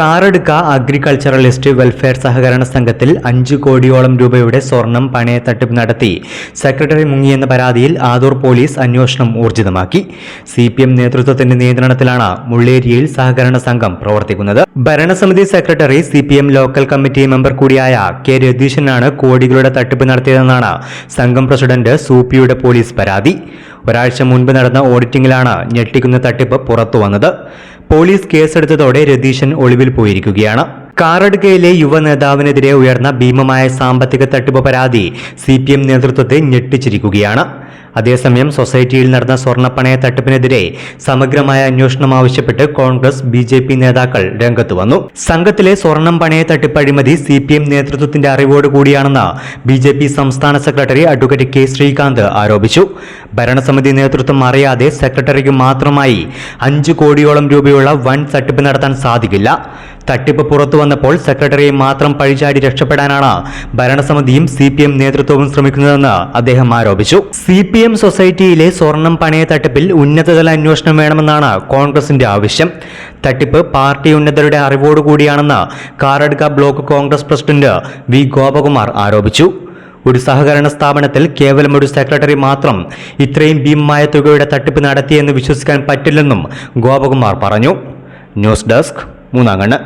Karadka agriculturalist welfare സഹകരണ സംഘത്തിൽ അഞ്ച് കോടിയോളം രൂപയുടെ സ്വർണം പണയത്തട്ടിപ്പ് നടത്തി. സെക്രട്ടറി മുങ്ങിയെന്ന പരാതിയിൽ ആദൂർ പോലീസ് അന്വേഷണം ഊർജിതമാക്കി. സി പി എം നേതൃത്വത്തിന്റെ നിയന്ത്രണത്തിലാണ് മുള്ളേരിയയിൽ സഹകരണ സംഘം പ്രവർത്തിക്കുന്നത്. ഭരണസമിതി secretary C P M local committee member കൂടിയായ കെ രതീശനാണ് കോടികളുടെ തട്ടിപ്പ് നടത്തിയതെന്നാണ് സംഘം പ്രസിഡന്റ് സൂപ്പിയുടെ പോലീസ് പരാതി. ഒരാഴ്ച മുൻപ് നടന്ന ഓഡിറ്റിംഗിലാണ് ഞെട്ടിക്കുന്ന തട്ടിപ്പ് പുറത്തുവന്നത്. പോലീസ് കേസെടുത്തതോടെ രതീശൻ ഒളിവിൽ പോയിരിക്കുകയാണ്. കാറടുക്കയിലെ യുവ നേതാവിനെതിരെ ഉയർന്ന ഭീമമായ സാമ്പത്തിക തട്ടിപ്പ് പരാതി സി പി എം നേതൃത്വത്തെ ഞെട്ടിച്ചിരിക്കുകയാണ്. അതേസമയം സൊസൈറ്റിയിൽ നടന്ന സ്വർണപ്പണയ തട്ടിപ്പിനെതിരെ സമഗ്രമായ അന്വേഷണം ആവശ്യപ്പെട്ട് കോൺഗ്രസ് ബി ജെ പി നേതാക്കൾ രംഗത്ത് വന്നു. സംഘത്തിലെ സ്വർണം പണയ തട്ടിപ്പ് അഴിമതി സി പി എം നേതൃത്വത്തിന്റെ അറിവോട് കൂടിയാണെന്ന് ബി ജെ പി സംസ്ഥാന സെക്രട്ടറി അഡ്വക്കേറ്റ് കെ ശ്രീകാന്ത് ആരോപിച്ചു. ഭരണസമിതി നേതൃത്വം അറിയാതെ സെക്രട്ടറിക്ക് മാത്രമായി അഞ്ച് കോടിയോളം രൂപയുള്ള വൻ തട്ടിപ്പ് നടത്താൻ സാധിക്കില്ല. തട്ടിപ്പ് പുറത്തു വന്നപ്പോൾ സെക്രട്ടറിയെ മാത്രം പഴിചാടി രക്ഷപ്പെടാനാണ് ഭരണസമിതിയും സി പി എം നേതൃത്വവും ശ്രമിക്കുന്നതെന്ന് അദ്ദേഹം ആരോപിച്ചു. സി പി എം സൊസൈറ്റിയിലെ സ്വർണം പണയ തട്ടിപ്പിൽ ഉന്നതതല അന്വേഷണം വേണമെന്നാണ് കോൺഗ്രസിന്റെ ആവശ്യം. തട്ടിപ്പ് പാർട്ടി ഉന്നതരുടെ അറിവോടുകൂടിയാണെന്ന് Karadka block Congress president V Gopakumar ആരോപിച്ചു. ഒരു സഹകരണ സ്ഥാപനത്തിൽ കേവലം ഒരു സെക്രട്ടറി മാത്രം ഇത്രയും ഭീമമായ തുകയുടെ തട്ടിപ്പ് നടത്തിയെന്ന് വിശ്വസിക്കാൻ പറ്റില്ലെന്നും ഗോപകുമാർ പറഞ്ഞു. News desk മൂന്നാങ്കണ്ണ്